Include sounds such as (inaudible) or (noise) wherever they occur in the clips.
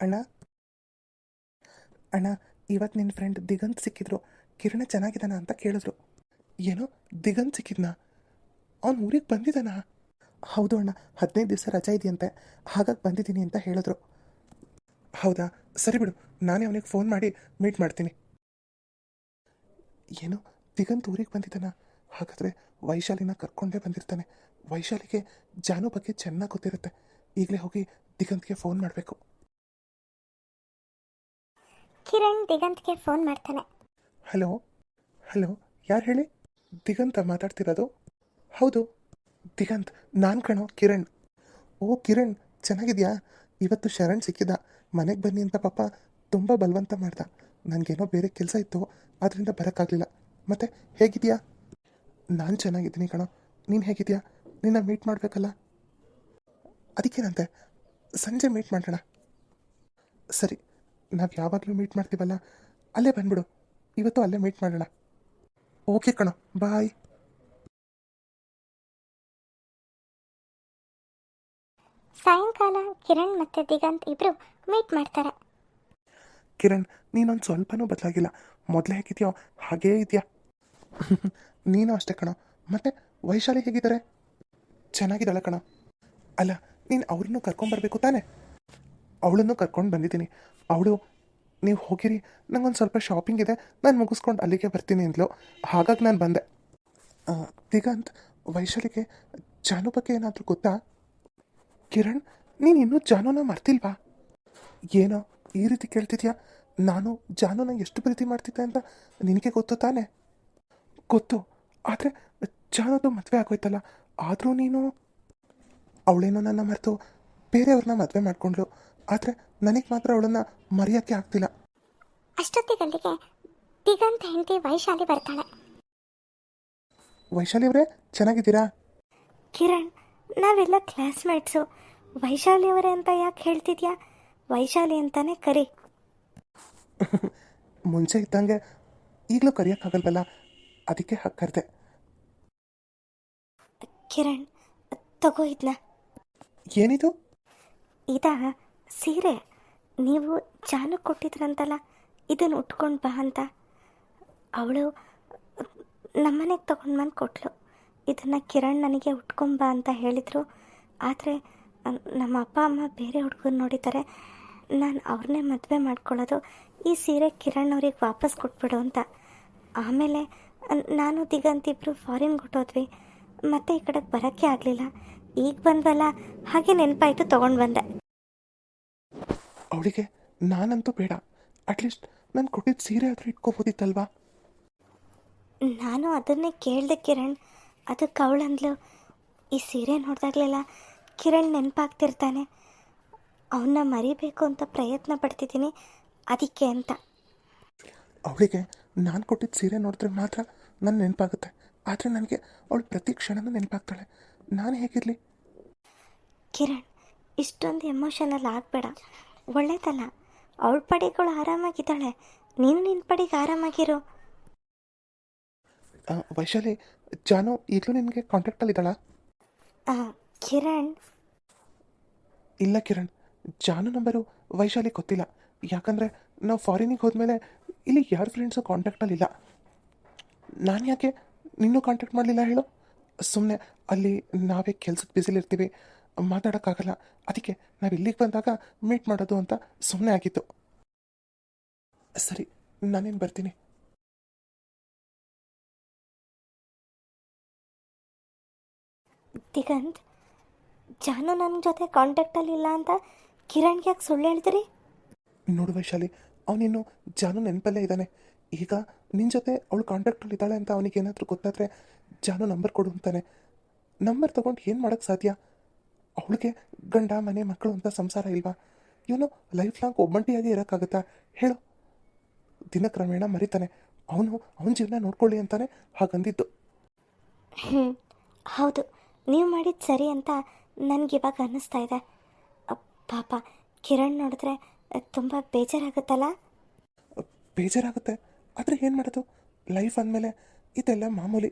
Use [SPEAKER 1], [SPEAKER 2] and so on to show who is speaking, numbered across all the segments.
[SPEAKER 1] ಅಣ್ಣ? ಅಣ್ಣ ಇವತ್ತು ನಿನ್ನ ಫ್ರೆಂಡ್ ದಿಗಂತ್ ಸಿಕ್ಕಿದ್ರು. ಕಿರಣ ಚೆನ್ನಾಗಿದ್ದಾನ ಅಂತ ಕೇಳಿದ್ರು. ಏನೋ ದಿಗಂತ್ ಸಿಕ್ಕಿದ್ನಾ? ಅವ್ನು ಊರಿಗೆ ಬಂದಿದ್ದಾನಾ? ಹೌದು ಅಣ್ಣ, ಹದಿನೈದು ದಿವಸ ರಜಾ ಇದೆಯಂತೆ. ಹಾಗಾಗಿ ಬಂದಿದ್ದೀನಿ ಅಂತ ಹೇಳಿದ್ರು. ಹೌದಾ? ಸರಿ ಬಿಡು, ನಾನೇ ಅವನಿಗೆ ಫೋನ್ ಮಾಡಿ ಮೀಟ್ ಮಾಡ್ತೀನಿ. ಏನು ದಿಗಂತ್ ಊರಿಗೆ ಬಂದಿದ್ದಾನ? ಹಾಗಾದರೆ ವೈಶಾಲಿನ ಕರ್ಕೊಂಡೇ ಬಂದಿರ್ತಾನೆ. ವೈಶಾಲಿಗೆ ಜಾನು ಬಗ್ಗೆ ಚೆನ್ನಾಗಿ ಗೊತ್ತಿರುತ್ತೆ. ಈಗಲೇ ಹೋಗಿ ದಿಗಂತ್ಗೆ ಫೋನ್ ಮಾಡಬೇಕು.
[SPEAKER 2] ಕಿರಣ್ ದಿಗಂತ್ಗೆ ಫೋನ್ ಮಾಡ್ತಾನೆ.
[SPEAKER 1] ಹಲೋ ಹಲೋ, ಯಾರು ಹೇಳಿ? ದಿಗಂತ ಮಾತಾಡ್ತಿರೋದು? ಹೌದು, ದಿಗಂತ್, ನಾನು ಕಣೋ, ಕಿರಣ್. ಓ, ಕಿರಣ್, ಚೆನ್ನಾಗಿದ್ಯಾ? ಇವತ್ತು ಶರಣ್ ಸಿಕ್ಕಿದ. ಮನೆಗೆ ಬನ್ನಿ ಅಂತ ಪಾಪ ತುಂಬ ಬಲವಂತ ಮಾಡ್ದ. ನನಗೇನೋ ಬೇರೆ ಕೆಲಸ ಇತ್ತು ಅದರಿಂದ ಬರೋಕ್ಕಾಗಲಿಲ್ಲ. ಮತ್ತೆ ಹೇಗಿದೆಯಾ? ನಾನು ಚೆನ್ನಾಗಿದ್ದೀನಿ ಕಣೋ. ನೀನು ಹೇಗಿದೆಯಾ? ನಿನ್ನ ಮೀಟ್ ಮಾಡಬೇಕಲ್ಲ? ಅದಕ್ಕೇನಂತೆ? ಸಂಜೆ ಮೀಟ್ ಮಾಡೋಣ. ಸರಿ ನಾವು ಯಾವಾಗಲೂ ಮೀಟ್ ಮಾಡ್ತೀವಲ್ಲ? ಅಲ್ಲೇ ಬಂದ್ಬಿಡು. ಇವತ್ತು ಅಲ್ಲೇ ಮೀಟ್ ಮಾಡೋಣ. ಓಕೆ ಕಣ ಬಾಯ್
[SPEAKER 2] ಸಾಯಂಕಾಲ ಕಿರಣ್ ಮತ್ತೆ ದಿಗಂತ್ ಇಬ್ರು ಮೀಟ್ ಮಾಡ್ತಾರೆ.
[SPEAKER 1] ಕಿರಣ್ ನೀನೊಂದು ಸ್ವಲ್ಪನೂ ಬದಲಾಗಿಲ್ಲ. ಮೊದಲೇ ಹೇಗಿದೆಯೋ ಹಾಗೇ ಇದೆಯಾ? (laughs) ನೀನು ಅಷ್ಟೇ ಕಣೋ. ಮತ್ತೆ ವೈಶಾಲಿ ಹೇಗಿದ್ದಾರೆ? ಚೆನ್ನಾಗಿದ್ದಾಳೆ ಕಣ? ಅಲ್ಲ ನೀನು ಅವ್ರನ್ನೂ ಕರ್ಕೊಂಬರ್ಬೇಕು ತಾನೆ? ಅವಳನ್ನು ಕರ್ಕೊಂಡು ಬಂದಿದ್ದೀನಿ. ಅವಳು, ನೀವು ಹೋಗಿರಿ. ನಂಗೊಂದು ಸ್ವಲ್ಪ ಶಾಪಿಂಗ್ ಇದೆ. ನಾನು ಮುಗಿಸ್ಕೊಂಡು ಅಲ್ಲಿಗೆ ಬರ್ತೀನಿ, ಅಂದ್ಲು. ಹಾಗಾಗಿ ನಾನು ಬಂದೆ. ದಿಗಂತ್ ವೈಶಾಲಿಗೆ ಜಾನು ಬಗ್ಗೆ ಏನಾದರೂ ಗೊತ್ತಾ? ಕಿರಣ್, ನೀನು ಇನ್ನೂ ಜಾನುನ ಮರ್ತಿಲ್ವಾ? ಏನೋ ಈ ರೀತಿ ಕೇಳ್ತಿದ್ಯಾ? ನಾನು ಜಾನುನ ಎಷ್ಟು ಪ್ರೀತಿ ಮಾಡ್ತಿದ್ದೆ ಅಂತ ನಿನಗೆ ಗೊತ್ತು ತಾನೆ? ಗೊತ್ತು. ಆದರೆ ಜಾನುದು ಮದುವೆ ಆಗೋಯ್ತಲ್ಲ. ಆದರೂ ನೀನು ಅವಳೇನೋ ನನ್ನ ಮರೆತು ಬೇರೆಯವ್ರನ್ನ ಮದುವೆ ಮಾಡ್ಕೊಂಡ್ಳು ಆದರೆ ನನಗೆ ಮಾತ್ರ ಅವಳನ್ನು ಮರೆಯೋಕ್ಕೆ ಆಗ್ತಿಲ್ಲ.
[SPEAKER 2] ಅಷ್ಟೊತ್ತಿಗಲ್ಲಿಗೆ ದಿಗಂತ ಹೆಂಡತಿ ವೈಶಾಲಿ ಬರ್ತಾಳೆ.
[SPEAKER 1] ವೈಶಾಲಿ ಅವರೇ ಚೆನ್ನಾಗಿದ್ದೀರಾ?
[SPEAKER 2] ಕಿರಣ್ ನಾವೆಲ್ಲ ಕ್ಲಾಸ್ಮೇಟ್ಸು ವೈಶಾಲಿ ಅವರೇ ಅಂತ ಯಾಕೆ ಹೇಳ್ತಿದ್ಯಾ? ವೈಶಾಲಿ ಅಂತಾನೆ ಕರಿ. (laughs)
[SPEAKER 1] ಮುಂಚೆ ಇದ್ದಂಗೆ ಈಗಲೂ ಕರೆಯೋಕ್ಕಾಗಲ್ವಲ್ಲ? ಅದಕ್ಕೆ ಕರೆದೆ.
[SPEAKER 2] ಕಿರಣ್ ತಗೋ ಇದನ್ನ
[SPEAKER 1] ಏನಿದು?
[SPEAKER 2] ಇದ ಸೀರೆ, ನೀವು ಜಾನಕ್ಕೆ ಕೊಟ್ಟಿದ್ರಂತಲ್ಲ ಇದನ್ನು ಉಟ್ಕೊಂಡು ಬಾ ಅಂತ. ಅವಳು ನಮ್ಮನೆಗೆ ತೊಗೊಂಡು ಬಂದು ಕೊಟ್ಲು. ಇದನ್ನು ಕಿರಣ್ ನನಗೆ ಉಟ್ಕೊಂಬಾ ಅಂತ ಹೇಳಿದರು. ಆದರೆ, ನಮ್ಮ ಅಪ್ಪ, ಅಮ್ಮ ಬೇರೆ ಹುಡುಗರು ನೋಡಿದ್ದಾರೆ. ನಾನು ಅವ್ರನ್ನೇ ಮದುವೆ ಮಾಡ್ಕೊಳ್ಳೋದು, ಈ ಸೀರೆ ಕಿರಣ್ ಅವ್ರಿಗೆ ವಾಪಸ್ ಕೊಟ್ಬಿಡು ಅಂತ. ಆಮೇಲೆ, ನಾನು ದಿಗಂತ ಇಬ್ಬರು ಫಾರಿನ್ ಹೊಟ್ಟೋದ್ವಿ ಮತ್ತೆ ಈ ಕಡೆಗೆ ಬರೋಕ್ಕೆ ಆಗಲಿಲ್ಲ. ಈಗ ಬಂದಲ್ಲ ಹಾಗೆ ನೆನಪಾಯಿತು ತೊಗೊಂಡು ಬಂದೆ.
[SPEAKER 1] ಅವಳಿಗೆ ನಾನಂತೂ ಬೇಡ. ಅಟ್ಲೀಸ್ಟ್ ನಾನು ಕೊಟ್ಟಿದ್ದ ಸೀರೆ ಆದರೂ ಇಟ್ಕೋಬೋದಿತ್ತಲ್ವಾ?
[SPEAKER 2] ನಾನು ಅದನ್ನೇ ಕೇಳಿದೆ ಕಿರಣ್. ಅದಕ್ಕೆ ಅವಳಂದ್ಲು ಈ ಸೀರೆ ನೋಡಿದಾಗಲೆಲ್ಲ ಕಿರಣ್ ನೆನಪಾಗ್ತಿರ್ತಾನೆ. ಅವನ್ನ ಮರಿಬೇಕು ಅಂತ ಪ್ರಯತ್ನ ಪಡ್ತಿದ್ದೀನಿ. ಅದಕ್ಕೆ ಅಂತ.
[SPEAKER 1] ಅವಳಿಗೆ ನಾನು ಕೊಟ್ಟಿದ್ದ ಸೀರೆ ನೋಡಿದ್ರೆ ಮಾತ್ರ ನನ್ನ ನೆನಪಾಗುತ್ತೆ. ಆದರೆ ನನಗೆ ಅವಳು ಪ್ರತಿ ಕ್ಷಣನೂ ನೆನಪಾಗ್ತಾಳೆ. ನಾನು ಹೇಗಿರಲಿ?
[SPEAKER 2] ಕಿರಣ್ ಇಷ್ಟೊಂದು ಎಮೋಷನಲ್ ಆಗಬೇಡ. ಒಳ್ಳೇದಲ್ಲ. ಅವಳ ಪಡಿಗಳು ಆರಾಮಾಗಿದ್ದಾಳೆ. ನೀನು ನಿನ್ನ ಪಡಿಗೆ ಆರಾಮಾಗಿರು.
[SPEAKER 1] ವೈಶಾಲಿ ಜಾನು ಈಗಲೂ ನಿನಗೆ ಕಾಂಟ್ಯಾಕ್ಟಲ್ಲಿದ್ದಾಳ
[SPEAKER 2] ಕಿರಣ್.
[SPEAKER 1] ಇಲ್ಲ ಕಿರಣ್. ಜಾನು ನಂಬರು ವೈಶಾಲಿ ಗೊತ್ತಿಲ್ಲ. ಯಾಕಂದರೆ ನಾವು ಫಾರಿನಿಗೆ ಹೋದ್ಮೇಲೆ ಇಲ್ಲಿ ಯಾರ ಫ್ರೆಂಡ್ಸು ಕಾಂಟ್ಯಾಕ್ಟಲ್ಲಿಲ್ಲ ನಾನು ಯಾಕೆ ನಿನ್ನೂ ಕಾಂಟ್ಯಾಕ್ಟ್ ಮಾಡಲಿಲ್ಲ ಹೇಳು? ಸುಮ್ಮನೆ ಅಲ್ಲಿ ನಾವೇ ಕೆಲ್ಸಕ್ಕೆ ಬ್ಯುಸಿಲಿರ್ತೀವಿ ಮಾತಾಡೋಕ್ಕಾಗಲ್ಲ. ಅದಕ್ಕೆ ನಾವು ಇಲ್ಲಿಗೆ ಬಂದಾಗ ಮೀಟ್ ಮಾಡೋದು ಅಂತ ಸುಮ್ಮನೆ ಆಗಿತ್ತು ಸರಿ ನಾನೇನು ಬರ್ತೀನಿ?
[SPEAKER 2] ದಿಗಂತ್ ಜಾನು ನನ್ನ ಜೊತೆ ಕಾಂಟ್ಯಾಕ್ಟಲ್ಲಿ ಇಲ್ಲ ಅಂತ ಕಿರಣ್ಗೆ ಯಾಕೆ ಸುಳ್ಳು ಹೇಳ್ತೀರಿ
[SPEAKER 1] ನೋಡು ವೈಶಾಲಿ ಅವನಿನ್ನು ಜಾನು ನೆನಪಲ್ಲೇ ಇದ್ದಾನೆ. ಈಗ ನಿನ್ನ ಜೊತೆ ಅವಳು ಕಾಂಟ್ಯಾಕ್ಟಲ್ಲಿ ಇದ್ದಾಳೆ ಅಂತ ಅವನಿಗೆ ಏನಾದರೂ ಗೊತ್ತಾದರೆ ಜಾನು ನಂಬರ್ ಕೊಡು ಅಂತಾನೆ. ನಂಬರ್ ತೊಗೊಂಡು ಏನು ಮಾಡೋಕ್ಕೆ ಸಾಧ್ಯ? ಅವಳಿಗೆ ಗಂಡ ಮನೆ ಮಕ್ಕಳು ಅಂತ ಸಂಸಾರ ಇಲ್ವಾ? ಇವನು ಲೈಫ್ ಲಾಂಗ್ ಒಬ್ಬಂಟಿಯಾಗಿ ಇರೋಕ್ಕಾಗುತ್ತಾ? ಹೇಳು. ದಿನಕ್ರಮೇಣ ಮರಿತಾನೆ. ಅವನು ಅವನ ಜೀವನ ನೋಡ್ಕೊಳ್ಳಿ ಅಂತಾನೆ ಹಾಗಂದಿದ್ದು.
[SPEAKER 2] ಹ್ಞೂ ಹೌದು. ನೀವು ಮಾಡಿದ್ದು ಸರಿ ಅಂತ ನನಗಿವಾಗ ಅನ್ನಿಸ್ತಾ ಇದೆ. ಪಾಪ ಕಿರಣ್ ನೋಡಿದ್ರೆ ತುಂಬ ಬೇಜಾರಾಗುತ್ತಲ್ಲ?
[SPEAKER 1] ಬೇಜಾರಾಗುತ್ತೆ. ಆದರೆ ಏನು ಮಾಡೋದು? ಲೈಫ್ ಅಂದಮೇಲೆ ಇದೆಲ್ಲ ಮಾಮೂಲಿ.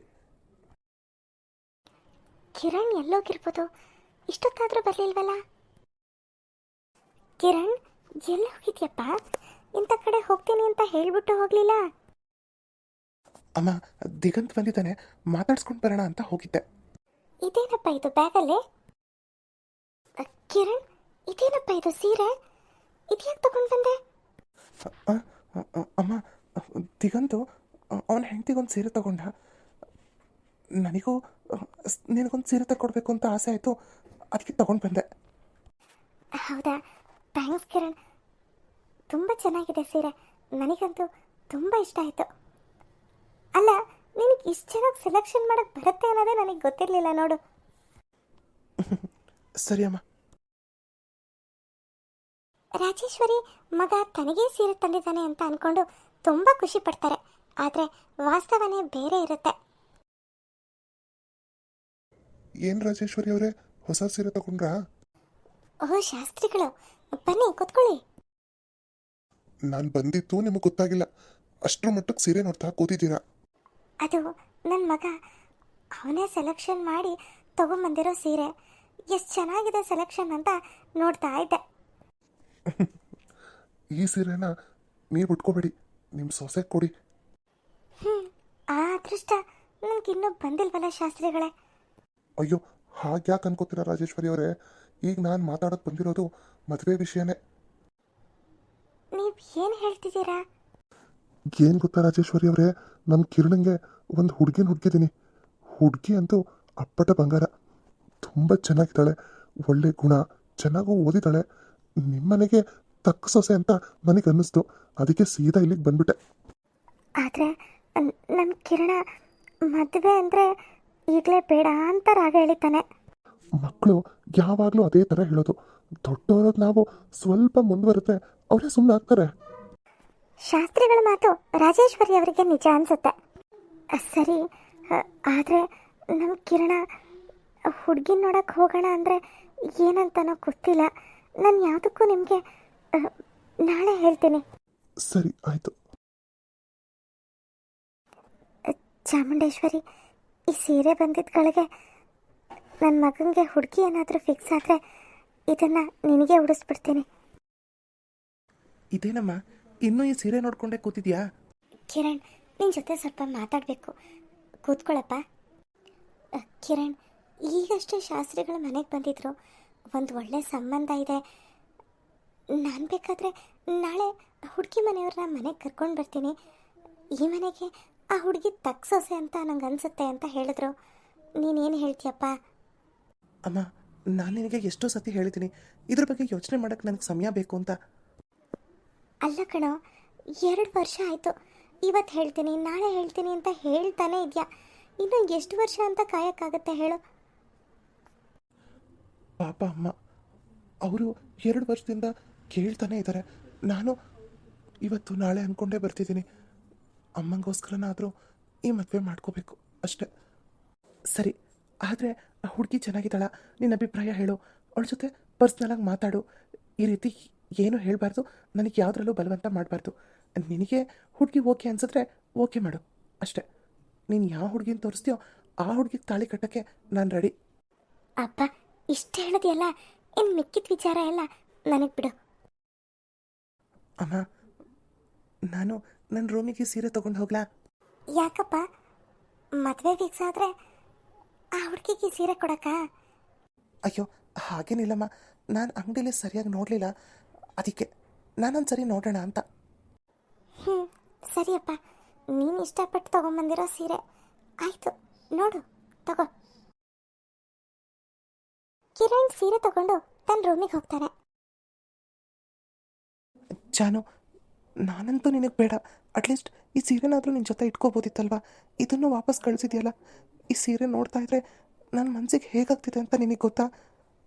[SPEAKER 2] ಕಿರಣ್ ಎಲ್ಲೋಗಿರ್ಬೋದು. ಇಷ್ಟೊತ್ತಾದರೂ ಬರಲಿಲ್ವಲ್ಲ? ಕಿರಣ್
[SPEAKER 3] ಎಲ್ಲಿ ಹೋಗಿದ್ಯಪ್ಪ? ಇಂಥ ಕಡೆ ಹೋಗ್ತೀನಿ ಅಂತ ಹೇಳ್ಬಿಟ್ಟು ಹೋಗಲಿಲ್ಲ?
[SPEAKER 1] ಅಮ್ಮ ದಿಗಂತ್ ಬಂದಿದ್ದಾನೆ. ಮಾತಾಡ್ಸ್ಕೊಂಡು ಬರೋಣ ಅಂತ ಹೋಗಿದ್ದೆ.
[SPEAKER 3] ಇದೇನಪ್ಪ ಇದು ಬ್ಯಾಗಲ್ಲಿ? ಕಿರಣ್ ಇದೇನಪ್ಪ ಇದು ಸೀರೆ? ಇದ್ಯಾಕೆ ತಗೊಂಡು ಬಂದೆ?
[SPEAKER 1] ಅ, ಅ, ಅ, ಅಮ್ಮ ದಿಗಂತು ಅವನ ಹೆಂಡತಿಗೊಂದು ಸೀರೆ ತಗೊಂಡ. ನನಗೂ ನಿನಗೊಂದು ಸೀರೆ ತಗೊಡ್ಬೇಕು ಅಂತ ಆಸೆ ಆಯಿತು. ಅದಕ್ಕೆ ತಗೊಂಡು ಬಂದೆ.
[SPEAKER 3] ಹೌದಾ? ಥ್ಯಾಂಕ್ಸ್ ಕಿರಣ್. ತುಂಬ ಚೆನ್ನಾಗಿದೆ ಸೀರೆ. ನನಗಂತೂ ತುಂಬ ಇಷ್ಟ ಆಯಿತು. ಅಲ್ಲ ನಿನಗೆ ಇಷ್ಟು ಚೆನ್ನಾಗಿ ಸೆಲೆಕ್ಷನ್ ಮಾಡೋಕ್ಕೆ ಬರುತ್ತೆ ಅನ್ನೋದೇ ನನಗೆ ಗೊತ್ತಿರಲಿಲ್ಲ ನೋಡು. (laughs)
[SPEAKER 1] ಸರಿ ಅಮ್ಮ.
[SPEAKER 3] ರಾಜೇಶ್ವರಿ ಮಗ ತನಗೇ ಸೀರೆ ತಂದಿದ್ದಾನೆ ಅಂತ ಅನ್ಕೊಂಡು ತುಂಬ ಖುಷಿ ಪಡ್ತಾರೆ. ಆದರೆ ವಾಸ್ತವನೇ ಬೇರೆ ಇರುತ್ತೆ.
[SPEAKER 1] ಏನು ರಾಜೇಶ್ವರಿ ಅವರೇ? ಹೊಸ ಸೀರೆ ತಗೊಂಡ್ರಾ?
[SPEAKER 3] ಓಹ್ ಶಾಸ್ತ್ರಿಗಳು. ಬನ್ನಿ ಕೂತ್ಕೊಳ್ಳಿ.
[SPEAKER 1] ನಾನು ಬಂದಿತ್ತು ನಿಮಗೆ ಗೊತ್ತಾಗಿಲ್ಲ. ಅಷ್ಟರ ಮಟ್ಟಕ್ಕೆ ಸೀರೆ ನೋಡ್ತಾ ಕೂತಿದ್ದೀರಾ?
[SPEAKER 3] ಅದು ನನ್ನ ಮಗ ಅವನೇ ಸೆಲೆಕ್ಷನ್ ಮಾಡಿ ತಗೊಂಬಂದಿರೋ ಸೀರೆ. ಎಷ್ಟು ಚೆನ್ನಾಗಿದೆ ಸೆಲೆಕ್ಷನ್ ಅಂತ ನೋಡ್ತಾ ಇದ್ದೆ. (laughs)
[SPEAKER 1] ಈ ಸೀರೆನ ನೀವು ಉಟ್ಕೋಬೇಡಿ. ನಿಮ್ಮ ಸೊಸೆ ಕೊಡಿ.
[SPEAKER 3] ಹ್ಞೂ ಆ ಅದೃಷ್ಟ ನನಗಿನ್ನೂ ಬಂದಿಲ್ವಲ್ಲ ಶಾಸ್ತ್ರಿಗಳೇ.
[SPEAKER 1] ಅಯ್ಯೋ ಹಾಗ್ಯಾಕೆ ಅನ್ಕೋತೀರ ರಾಜೇಶ್ವರಿ ಅವರೇ? ಈಗ ನಾನು ಮಾತಾಡೋಕೆ ಬಂದಿರೋದು ಮದುವೆ ವಿಷಯನೇ.
[SPEAKER 3] ನೀವು ಏನು ಹೇಳ್ತಿದ್ದೀರಾ?
[SPEAKER 1] ಏನು ಗೊತ್ತಾ ರಾಜೇಶ್ವರಿ ಅವರೇ? ನಮ್ಮ ಕಿರಣಂಗೆ ಒಂದು ಹುಡುಗಿನ ಹುಡುಗಿದ್ದೀನಿ ಹುಡುಗಿ ಅಂತೂ ಅಪ್ಪಟ ಬಂಗಾರ. ತುಂಬ ಚೆನ್ನಾಗಿದ್ದಾಳೆ. ಒಳ್ಳೆ ಗುಣ ಚೆನ್ನಾಗೂ ಓದಿದ್ದಾಳೆ. ನಿಮ್ಮನೆಗೆ ತಕ್ಕ ಸೊಸೆ ಅಂತ ನನಗೆ ಅನ್ನಿಸ್ತು ಅದಕ್ಕೆ ಸೀದಾ ಇಲ್ಲಿಗೆ ಬಂದ್ಬಿಟ್ಟೆ.
[SPEAKER 3] ಆದರೆ ನಮ್ಮ ಕಿರಣ ಮದುವೆ ಅಂದರೆ ಈಗಲೇ ಬೇಡ ಅಂತ ರಾಗ ಹೇಳಿತಾನೆ
[SPEAKER 1] ಮಕ್ಕಳು ಯಾವಾಗಲೂ ಅದೇ ತರ ಹೇಳೋದು. ದೊಡ್ಡವರು ನಾವು ಸ್ವಲ್ಪ ಮುಂದುವರೆದ್ರೆ ಅವರೇ ಸುಮ್ಮನೆ ಆಗ್ತಾರೆ.
[SPEAKER 3] ಶಾಸ್ತ್ರಿಗಳ ಮಾತು ರಾಜೇಶ್ವರಿ ಅವರಿಗೆ ನಿಜ ಅನ್ಸುತ್ತೆ. ಸರಿ ಆದ್ರೆ ನಮ್ ಕಿರಣ ಹುಡುಗಿನ ನೋಡಕ್ಕೆ ಹೋಗೋಣ ಅಂದ್ರೆ ಏನಂತನೋ ಗೊತ್ತಿಲ್ಲ. ನಾನು ಯಾವುದಕ್ಕೂ ನಿಮಗೆ ನಾಳೆ ಹೇಳ್ತೀನಿ.
[SPEAKER 1] ಸರಿ ಆಯಿತು.
[SPEAKER 3] ಚಾಮುಂಡೇಶ್ವರಿ ಈ ಸೀರೆ ಬಂದಿದ್ದಗಳಿಗೆ ನನ್ನ ಮಗನಿಗೆ ಹುಡುಗಿ ಏನಾದರೂ ಫಿಕ್ಸ್ ಆದರೆ ಇದನ್ನು ನಿನಗೆ ಉಡಿಸ್ಬಿಡ್ತೀನಿ.
[SPEAKER 1] ಇದೇನಮ್ಮ? ಇನ್ನೂ ಈ ಸೀರೆ ನೋಡ್ಕೊಂಡೇ ಕೂತಿದ್ಯಾ?
[SPEAKER 3] ಕಿರಣ್ ನಿನ್ನ ಜೊತೆ ಸ್ವಲ್ಪ ಮಾತಾಡಬೇಕು. ಕೂತ್ಕೊಳ್ಳಪ್ಪ ಅ, ಕಿರಣ್ ಈಗಷ್ಟೇ ಶಾಸ್ತ್ರಿಗಳು ಮನೆಗೆ ಬಂದಿದ್ರು. ಒಂದು ಒಳ್ಳೆ ಸಂಬಂಧ ಇದೆ. ನಾನು ಬೇಕಾದರೆ ನಾಳೆ ಹುಡುಗಿ ಮನೆಯವ್ರನ್ನ ಮನೆಗೆ ಕರ್ಕೊಂಡು ಬರ್ತೀನಿ. ಈ ಮನೆಗೆ ಆ ಹುಡುಗಿ ತಕ್ ಸೊಸೆ ಅಂತ ನಂಗೆ ಅನಿಸುತ್ತೆ ಅಂತ ಹೇಳಿದ್ರು. ನೀನೇನು ಹೇಳ್ತೀಯಪ್ಪ?
[SPEAKER 1] ಅಮ್ಮ ನಾನು ನಿನಗೆ ಎಷ್ಟೋ ಸತಿ ಹೇಳ್ತೀನಿ ಇದ್ರ ಬಗ್ಗೆ ಯೋಚನೆ ಮಾಡೋಕ್ಕೆ ನನಗೆ ಸಮಯ ಬೇಕು ಅಂತ.
[SPEAKER 3] ಅಲ್ಲ ಕಣೋ ಎರಡು ವರ್ಷ ಆಯಿತು. ಇವತ್ತು ಹೇಳ್ತೀನಿ ನಾಳೆ ಹೇಳ್ತೀನಿ ಅಂತ ಹೇಳ್ತಾನೆ ಇದೆಯಾ? ಇನ್ನು ಎಷ್ಟು ವರ್ಷ ಅಂತ ಕಾಯಕ್ಕಾಗತ್ತೆ ಹೇಳು?
[SPEAKER 1] ಪಾಪ ಅಮ್ಮ ಅವರು ಎರಡು ವರ್ಷದಿಂದ ಕೇಳ್ತಾನೆ ಇದ್ದಾರೆ ನಾನು ಇವತ್ತು ನಾಳೆ ಅಂದ್ಕೊಂಡೇ ಬರ್ತಿದ್ದೀನಿ. ಅಮ್ಮಂಗೋಸ್ಕರನಾದರೂ ಈ ಮದುವೆ ಮಾಡ್ಕೋಬೇಕು. ಅಷ್ಟೆ. ಸರಿ ಆದರೆ ಆ ಹುಡುಗಿ ಚೆನ್ನಾಗಿದ್ದಾಳ. ನಿನ್ನ ಅಭಿಪ್ರಾಯ ಹೇಳು. ಅವಳ ಜೊತೆ ಪರ್ಸ್ನಲಾಗಿ ಮಾತಾಡು. ಈ ರೀತಿ ಏನು ಹೇಳಬಾರ್ದು. ನನಗೆ ಯಾವುದ್ರಲ್ಲೂ ಬಲವಂತ ಮಾಡಬಾರ್ದು. ನಿನಗೆ ಹುಡುಗಿ ಓಕೆ ಅನ್ಸಿದ್ರೆ ಓಕೆ ಮಾಡು. ಅಷ್ಟೆ. ನೀನು ಯಾವ ಹುಡುಗಿನ ತೋರಿಸ್ತೀಯೋ ಆ ಹುಡುಗಿ ತಾಳಿ ಕಟ್ಟೋಕ್ಕೆ ನಾನು ರೆಡಿ
[SPEAKER 3] ಅಪ್ಪ ಇಷ್ಟು ಹೇಳಿದೆಯಲ್ಲ? ಇನ್ನು ಮಿಕ್ಕಿದ ವಿಚಾರ ಎಲ್ಲ? ನನಗೆ ಬಿಡು.
[SPEAKER 1] ಅಮ್ಮ ನಾನು ನನ್ನ ರೂಮಿಗೆ ಸೀರೆ ತಗೊಂಡು ಹೋಗ್ಲಾ?
[SPEAKER 3] ಯಾಕಪ್ಪ? ಮದುವೆ ಫಿಕ್ಸ್ ಆದರೆ ಆ ಹುಡುಗಿಗೆ ಸೀರೆ ಕೊಡಕ್ಕ?
[SPEAKER 1] ಅಯ್ಯೋ ಹಾಗೇನಿಲ್ಲಮ್ಮ. ನಾನು ಅಂಗಡಿಲಿ ಸರಿಯಾಗಿ ನೋಡಲಿಲ್ಲ. ಅದಕ್ಕೆ ನಾನೊಂದು ಸರಿ ನೋಡೋಣ ಅಂತ.
[SPEAKER 3] ಹ್ಞೂ ಸರಿಯಪ್ಪ. ನೀನು ಇಷ್ಟಪಟ್ಟು ತೊಗೊಂಬಂದಿರೋ ಸೀರೆ. ಆಯಿತು ನೋಡು ತಗೋ. ಕಿರಣ್ ಸೀರೆ ತಗೊಂಡು ತನ್ನ ರೂಮಿಗೆ ಹೋಗ್ತಾನೆ
[SPEAKER 1] ಜಾನು ನಾನಂತೂ ನಿನಗೆ ಬೇಡ. ಅಟ್ಲೀಸ್ಟ್ ಈ ಸೀರೆನಾದರೂ ನಿನ್ನ ಜೊತೆ ಇಟ್ಕೋಬೋದಿತ್ತಲ್ವಾ? ಇದನ್ನು ವಾಪಸ್ ಕಳಿಸಿದ್ಯಲ್ಲ? ಈ ಸೀರೆ ನೋಡ್ತಾ ಇದ್ರೆ ನನ್ನ ಮನಸ್ಸಿಗೆ ಹೇಗಾಗ್ತಿದೆ ಅಂತ ನಿನಗೆ ಗೊತ್ತಾ?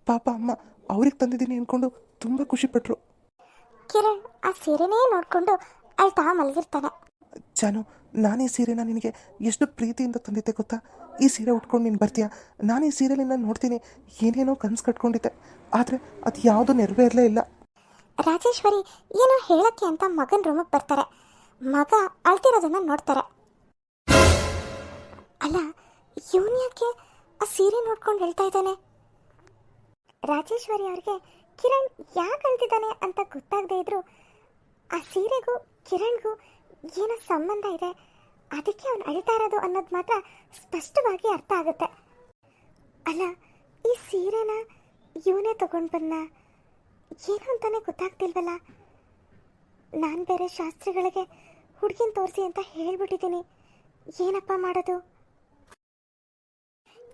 [SPEAKER 1] ಪಾಪ ಅಮ್ಮ ಅವ್ರಿಗೆ ತಂದಿದ್ದೀನಿ ಅಂದ್ಕೊಂಡು ತುಂಬ ಖುಷಿಪಟ್ಟರು
[SPEAKER 3] ಕಿರಣ್ ಆ ಸೀರೆನೇ ನೋಡಿಕೊಂಡು ಅಳ್ತಾ ಮಲಗಿರ್ತಾನೆ.
[SPEAKER 1] ಜಾನು ನಾನು ಈ ಸೀರೆನ ನಿನಗೆ ಎಷ್ಟು ಪ್ರೀತಿಯಿಂದ ತಂದಿದ್ದೆ ಗೊತ್ತಾ? ಈ ಸೀರೆ ಉಟ್ಕೊಂಡು ನೀನು ಬರ್ತೀಯಾ? ನಾನು ಈ ಸೀರೆಲಿಂದ ನೋಡ್ತೀನಿ ಏನೇನೋ ಕನಸು ಕಟ್ಕೊಂಡಿದ್ದೆ. ಆದರೆ ಅದು ಯಾವುದೂ ನೆರವೇರಲೇ ಇಲ್ಲ.
[SPEAKER 3] ರಾಜೇಶ್ವರಿ ಏನೋ ಹೇಳಕ್ಕೆ ಅಂತ ಮಗನ ರೂಮಿಗೆ ಬರ್ತಾರೆ. ಮಗ ಅಳ್ತಿರೋದನ್ನ ನೋಡ್ತಾರೆ. ಅಲ್ಲ, ಇವನ್ ಆ ಸೀರೆ ನೋಡ್ಕೊಂಡು ಹೇಳ್ತಾ ಇದ್ದಾನೆ? ರಾಜೇಶ್ವರಿ ಅವ್ರಿಗೆ ಕಿರಣ್ ಯಾಕೆ ಅಳ್ತಿದ್ದಾನೆ ಅಂತ ಗೊತ್ತಾಗದೇ ಇದ್ರು ಆ ಸೀರೆಗೂ ಕಿರಣ್ಗೂ ಏನೋ ಸಂಬಂಧ ಇದೆ. ಅದಕ್ಕೆ ಅವನು ಅಳ್ತಾ ಇರೋದು ಅನ್ನೋದು ಮಾತ್ರ ಸ್ಪಷ್ಟವಾಗಿ ಅರ್ಥ ಆಗುತ್ತೆ. ಅಲ್ಲ, ಈ ಸೀರೆನ ಇವನೇ ತಗೊಂಡು ಬಂದ ಏನು ಅಂತಾನೆ ಗೊತ್ತಾಗ್ತಿಲ್ವಲ್ಲ? ನಾನು ಬೇರೆ ಶಾಸ್ತ್ರಿಗಳಿಗೆ ಹುಡುಗಿನ ತೋರಿಸಿ ಅಂತ ಹೇಳ್ಬಿಟ್ಟಿದ್ದೀನಿ. ಏನಪ್ಪ ಮಾಡೋದು?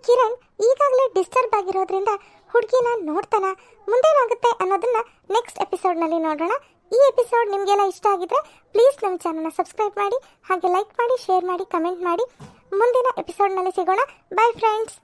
[SPEAKER 3] ಕಿರಣ್ ಈಗಾಗಲೇ ಡಿಸ್ಟರ್ಬ್ ಆಗಿರೋದ್ರಿಂದ ಹುಡುಗಿನ ನೋಡ್ತಾನ? ಮುಂದೇನಾಗುತ್ತೆ ಅನ್ನೋದನ್ನ ನೆಕ್ಸ್ಟ್ ಎಪಿಸೋಡ್ನಲ್ಲಿ ನೋಡೋಣ. ಈ ಎಪಿಸೋಡ್ ನಿಮಗೆಲ್ಲ ಇಷ್ಟ ಆಗಿದ್ರೆ ಪ್ಲೀಸ್ ನಮ್ಮ ಚಾನಲ್ನ ಸಬ್ಸ್ಕ್ರೈಬ್ ಮಾಡಿ, ಹಾಗೆ ಲೈಕ್ ಮಾಡಿ, ಶೇರ್ ಮಾಡಿ, ಕಮೆಂಟ್ ಮಾಡಿ. ಮುಂದಿನ ಎಪಿಸೋಡ್ನಲ್ಲಿ ಸಿಗೋಣ. By friends